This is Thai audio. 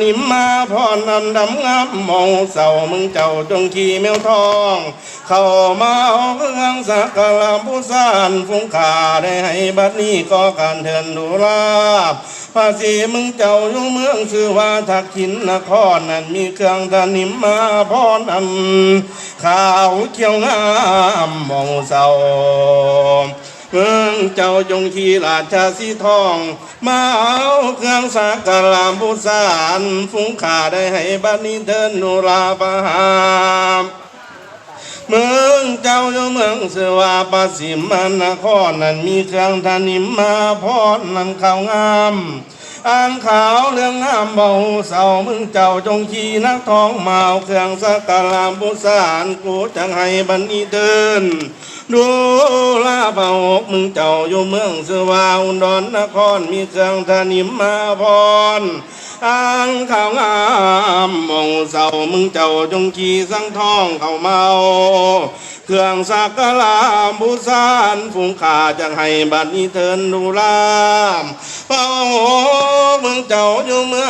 นิมมาพรนำดำงามมองเสามึงเจ้าจงขี่แมวทอง เข้ามาเอาเครื่องสักการะผู้สานฟุงขาได้ให้บัดนี้ก็การเทินดูลาบภาษีมึงเจ้าอยู่เมืองชื่อว่าทักขินนครนั้นมีเครื่องทานิมมาพรอันขาวเขียวงามมองเสา เมืองเจ้าจงขี่ราชาสีทอง มาเอาเครื่องสักการะบูสาฟุ้งขาได้ให้บัดนี้เดินนุราปหามเมืองเจ้าอยู่เมืองเสวาปสิมันนครนั้นมีเครื่องทานิมมาพรนั้นขาวงาม อ่านข่าวเรื่องงามเบาเศร้ามึงเจ้าจงขี่นักท้องเอาเครื่องสักการะบูสานกูจังให้บัดนี้เดินดูลาเบากมึงเจ้าอยู่เมืองสวาอุดรนครมีเครื่องธนิมมาพรอ่างข่าวงามมองเศร้ามึงเจ้าจงขี่สังทองเข้าเมาเครื่องสักการะบูสานฝูงขาจังให้บัดนี้เทินดูลามเบา เจ้าอยู่เมื่อ